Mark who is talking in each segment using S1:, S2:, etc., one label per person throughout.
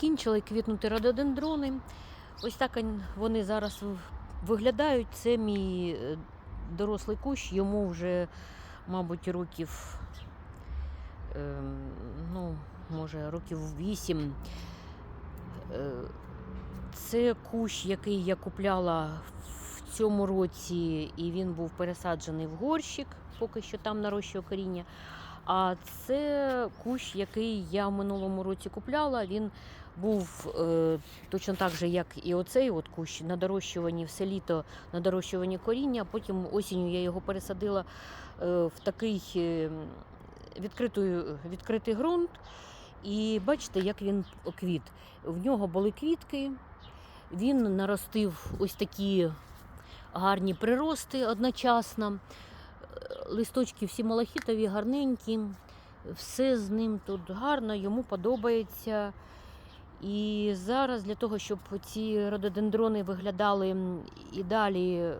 S1: закінчили квітнути рододендрони. Ось так вони зараз виглядають. Це мій е, дорослий кущ, йому вже, мабуть, років, ем, ну, може, років вісім. Е, Це кущ, який я купляла в цьому році, і він був пересаджений в горщик, поки що там нарощує коріння. А це кущ, який я в минулому році купляла. Він був е, точно так же, як і оцей от кущ на дорощуванні все літо на дорощуванні коріння. Потім осінню я його пересадила е, в такий е, відкритий, відкритий ґрунт. І бачите, як він квіт. В нього були квітки, він наростив ось такі гарні прирости одночасно. Е, Листочки всі малахітові, гарненькі, все з ним тут гарно, йому подобається. І зараз для того, щоб ці рододендрони виглядали і далі е,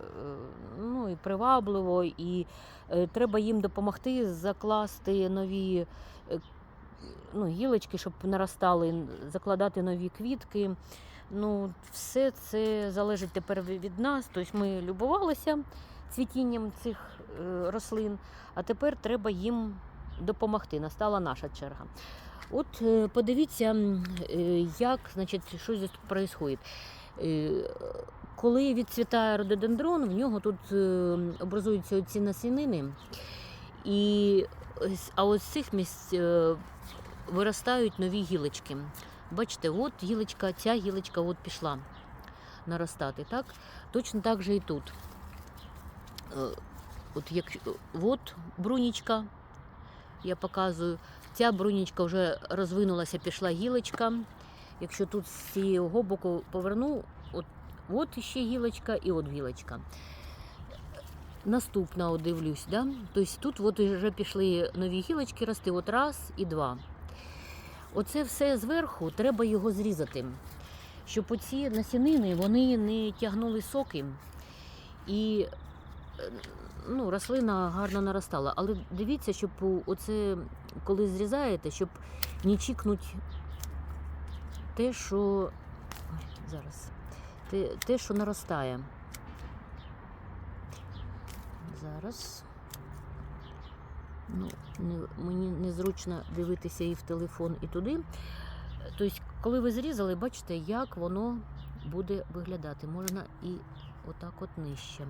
S1: ну, і привабливо, і е, треба їм допомогти закласти нові е, ну, гілочки, щоб наростали, закладати нові квітки. Ну, все це залежить тепер ві- від нас.Тобто ми любувалися цвітінням цих рослин, а тепер треба їм допомогти. Настала наша черга. От е, подивіться, е, як значить, що тут відбувається. Коли відцвітає рододендрон, в нього тут е, образуються оці насінини, і а ось з цих місць е, виростають нові гілочки. Бачите, от гілочка, ця гілочка от пішла наростати. Так? Точно так же і тут. Е, От як, от брунічка, я показую. Ця брунічка вже розвинулася, пішла гілочка. Якщо тут з цього боку поверну, от, от іще гілочка і от гілочка. Наступна от дивлюсь, да? тобто тут от вже пішли нові гілочки рости, от раз і два. Оце все зверху треба його зрізати, щоб оці насінини вони не тягнули соки і е, ну, рослина гарно наростала. Але дивіться, щоб оце, коли зрізаєте, щоб не чікнуть те, що зараз, те, те, що наростає. Зараз. Ну, не, мені незручно дивитися і в телефон, і туди. Тобто, коли ви зрізали, бачите, як воно буде виглядати. Можна і отак от нижче.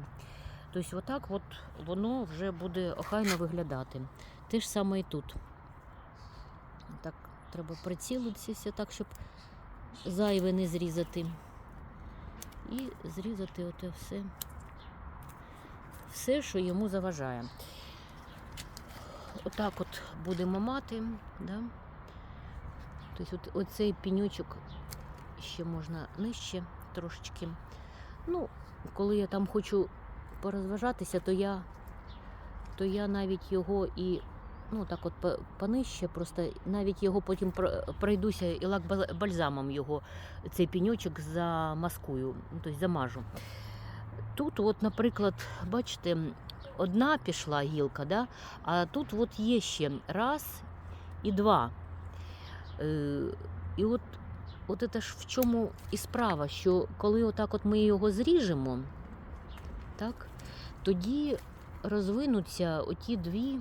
S1: Тобто, отак от воно вже буде охайно виглядати. Те ж саме і тут. Так, треба прицілитися так, щоб зайве не зрізати. І зрізати оте все, все, що йому заважає. Отак от будемо мати. Да? Тобто от, оцей пенючок ще можна нижче трошечки. Ну, коли я там хочу порозважатися, то я, то я навіть його і ну, так от по- понижче, просто навіть його потім пройдуся і лак бальзамом його, цей пенючок замаскую, тобто замажу. Тут, от, наприклад, бачите, одна пішла гілка, да? а тут от є ще раз і два. Е, і от, от це ж в чому і справа, що коли отак от ми його зріжемо, так, тоді розвинуться оті дві.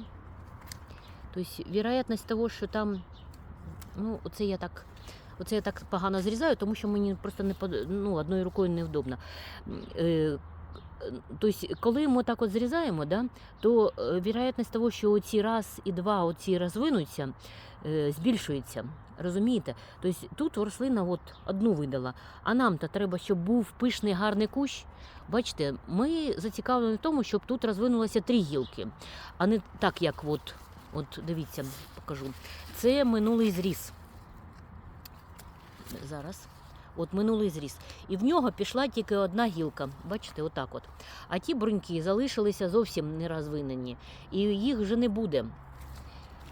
S1: Тобто, вероятність того, що там, ну, оце я так. Оце я так погано зрізаю, тому що мені просто не ну, одною рукою невдобно. Тобто, коли ми так от зрізаємо, да, то е, вероятність того, що оці раз і два оці розвинуться, е, збільшується. Розумієте? Тобто тут рослина от одну видала, а нам-то треба, щоб був пишний гарний кущ. Бачите, ми зацікавлені в тому, щоб тут розвинулося три гілки, а не так, як от, от дивіться, покажу. Це минулий зріз. Зараз. От минулий зріз. І в нього пішла тільки одна гілка. Бачите, отак от. А ті бруньки залишилися зовсім не розвинені. І їх вже не буде.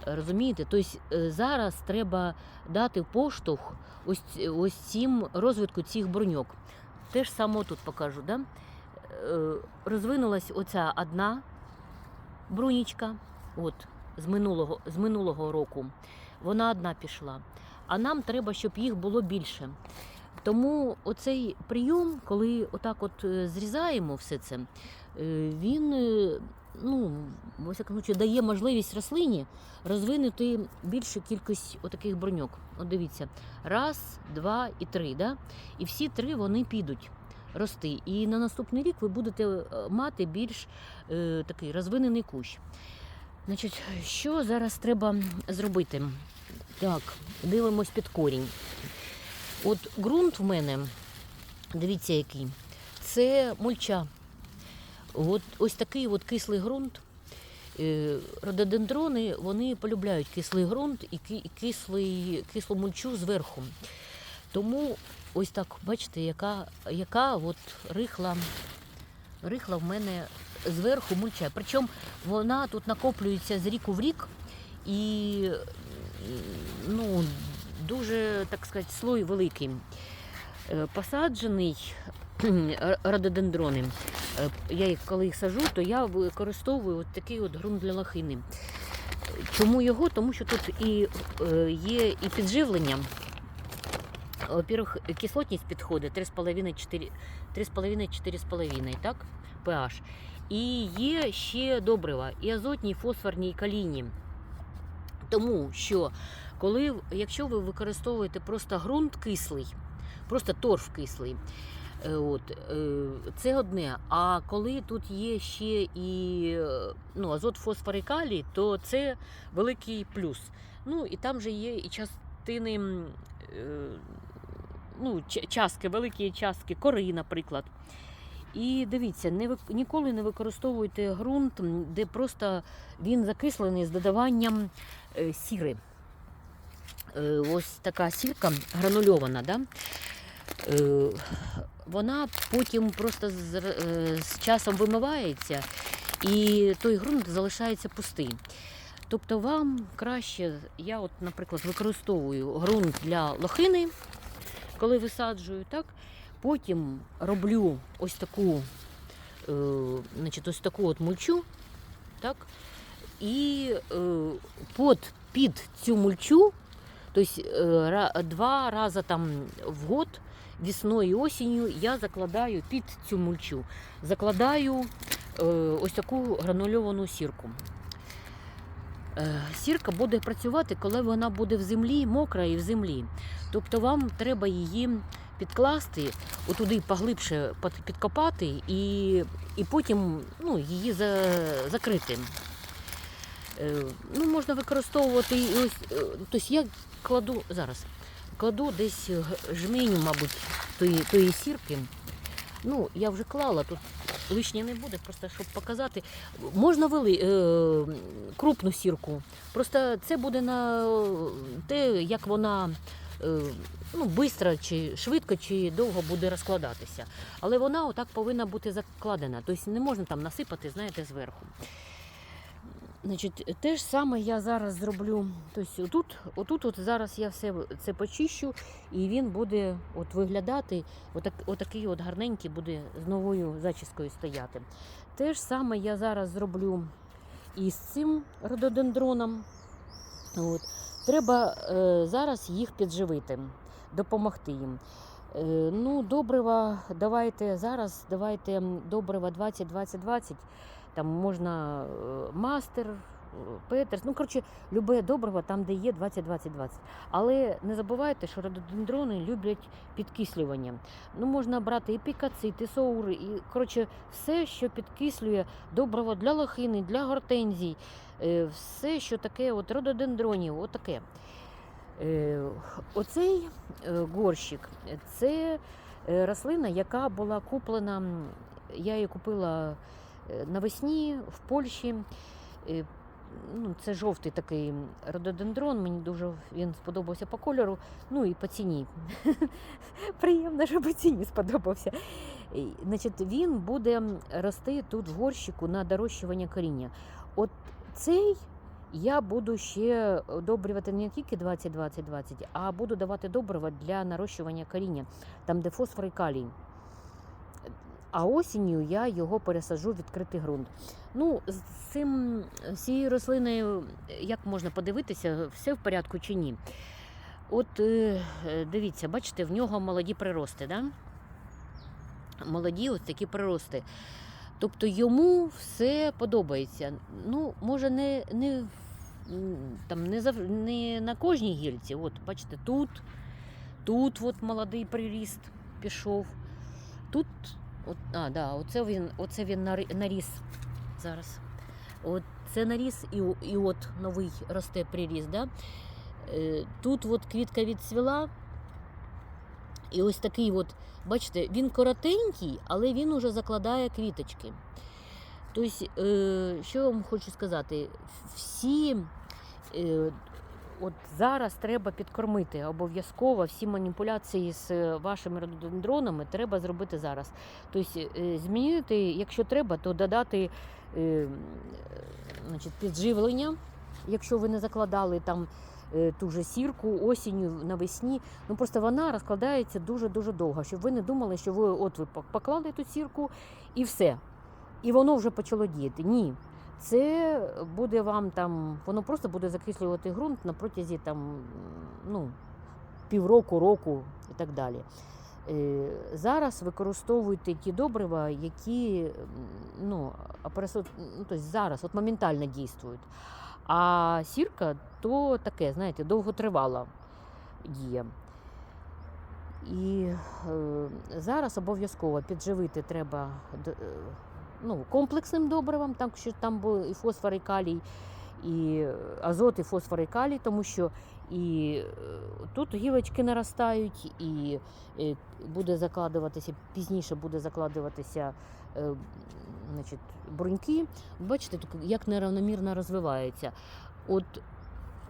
S1: Розумієте? Тобто зараз треба дати поштовх ось, ось цим розвитку цих бруньок. Те ж саме тут покажу. Да? Е, Розвинулась оця одна брунічка от, з, минулого, з минулого року. Вона одна пішла. а нам треба, щоб їх було більше. Тому оцей прийом, коли отак от е, зрізаємо все це, е, він е, ну, случаю, дає можливість рослині розвинути більшу кількість отаких броньок. От дивіться, раз, два і три. Да? І всі три вони підуть рости. І на наступний рік ви будете мати більш е, такий розвинений кущ. Значить, що зараз треба зробити? Так, дивимось під корінь. От ґрунт в мене, дивіться який, це мульча. От, ось такий от кислий ґрунт. Е, Рододендрони вони полюбляють кислий ґрунт і ки- і кислий, кислу мульчу зверху. Тому ось так, бачите, яка, яка от рихла, рихла в мене зверху мульча. Причому вона тут накоплюється з ріку в рік і ну, дуже, так сказати, слой великий. Е, Посаджений рододендрони. Е, Я їх коли їх сажу, то я використовую от такий от ґрунт для лохини. Чому його? Тому що тут і е, є і підживлення. Во-первых, кислотність підходить 3,5-4 3,5-4,5, так? pH. І є ще добрива, і азотні, і фосфорні, і калійні. Тому що, коли, якщо ви використовуєте просто ґрунт кислий, просто торф кислий, е, от, е, це одне. А коли тут є ще і ну, азот, фосфор і калій, то це великий плюс. Ну і там же є і частини, е, ну, частки, великі частки кори, наприклад. І дивіться, не ніколи не використовуйте ґрунт, де просто він закислений з додаванням сіри. Е, ось така сірка гранульована, да? Е, вона потім просто з, е, з часом вимивається, і той ґрунт залишається пустий. Тобто вам краще, я, от, наприклад, використовую ґрунт для лохини, коли висаджую, так? потім роблю ось таку, е, значить, ось таку от мульчу, так? і е, под, під цю мульчу, тобто е, ра- два рази там в год, весною і осінню, я закладаю під цю мульчу, закладаю е, ось таку гранульовану сірку. Е, Сірка буде працювати, коли вона буде в землі, мокра і в землі. Тобто вам треба її підкласти, отуди поглибше підкопати і, і потім ну, її за, закрити. Е, Ну, можна використовувати ось, тобто я кладу зараз, кладу десь г- жменю, мабуть, тої сірки. Ну, я вже клала, тут лишнє не буде, просто щоб показати. Можна вели, е, крупну сірку. Просто це буде на те, як вона е, ну, бистро чи швидко, чи довго буде розкладатися. Але вона отак повинна бути закладена. Тобто не можна там насипати, знаєте, зверху. Значить, те ж саме я зараз зроблю. Тобто отут, отут от зараз я все це почищу, і він буде от виглядати, отак, отакий от гарненький буде з новою зачіскою стояти. Те ж саме я зараз зроблю і з цим рододендроном. От. Треба е, зараз їх підживити, допомогти їм. Е, ну, добрива давайте зараз, давайте добрива 20-20-20. Там можна е, мастер, е, Петерс, ну коротше, любе добриво там, де є 20-20-20. Але не забувайте, що рододендрони люблять підкислювання. Ну, можна брати і пікацит, і соури, і коротше, все, що підкислює добриво для лохини, для гортензій, е, все, що таке, от рододендронів, отаке. Е, Оцей е, горщик це рослина, яка була куплена. Я її купила навесні в Польщі. Е, Ну, це жовтий такий рододендрон. Мені дуже він сподобався по кольору, ну і по ціні. Приємно, що по ціні сподобався. Значить, він буде рости тут в горщику на дорощування коріння. От цей я буду ще одобрювати не тільки 20-20-20, а буду давати добрива для нарощування коріння, там, де фосфор і калій. А осінню я його пересаджу в відкритий ґрунт. Ну, з цим цією рослиною, як можна подивитися, все в порядку чи ні. От е, дивіться, бачите, в нього молоді прирости, да? Молоді ось такі прирости. Тобто йому все подобається. Ну, може, не, не, там, не, зав... не на кожній гільці. От, бачите, тут, тут от молодий приріст пішов. Тут, а, да, оце він, оце він наріс зараз. От це наріс і, і от новий росте приріст. Да? Е, Тут от квітка відцвіла. І ось такий от, бачите, він коротенький, але він уже закладає квіточки. Тобто, що я вам хочу сказати, всі е, от зараз треба підкормити обов'язково всі маніпуляції з е, вашими рододендронами треба зробити зараз. Тобто, е, змінити, якщо треба, то додати е, значить, підживлення, якщо ви не закладали там е, ту же сірку осінню навесні. Ну просто вона розкладається дуже-дуже довго, щоб ви не думали, що ви от ви поклали ту сірку і все. І воно вже почало діяти. Ні. Це буде вам там, воно просто буде закислювати ґрунт на протязі там, ну, півроку, року і так далі. Е, Зараз використовуйте ті добрива, які ну, операсо- ну, тобто зараз от моментально дійствують. А сірка то таке, знаєте, довготривала дія. І е, зараз обов'язково підживити треба е, ну, комплексним добривом, там, що там був і фосфор, і калій, і азот, і фосфор, і калій, тому що і е, тут гілочки наростають, і е, буде закладуватися, пізніше буде закладуватися е, значить, бруньки. Бачите, як неравномірно розвивається. От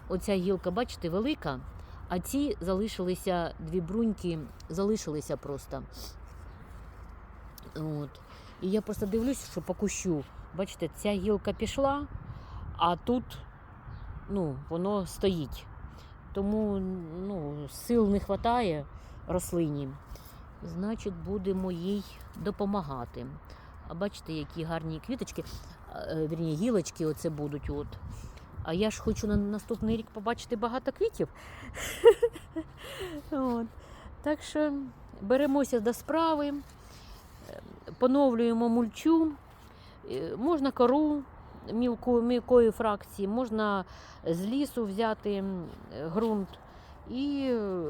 S1: оця гілка, бачите, велика, а ці залишилися дві бруньки, залишилися просто. От. І я просто дивлюсь, що по кущу, бачите, ця гілка пішла, а тут ну, воно стоїть. Тому ну, сил не вистачає рослині. Значить, будемо їй допомагати. А бачите, які гарні квіточки, е, вірні, гілочки оце будуть. От. А я ж хочу на наступний рік побачити багато квітів. Так що беремося до справи, поновлюємо мульчу, Е, можна кору мілкої фракції, можна з лісу взяти ґрунт і е,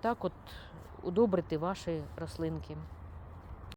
S1: так от удобрити ваші рослинки.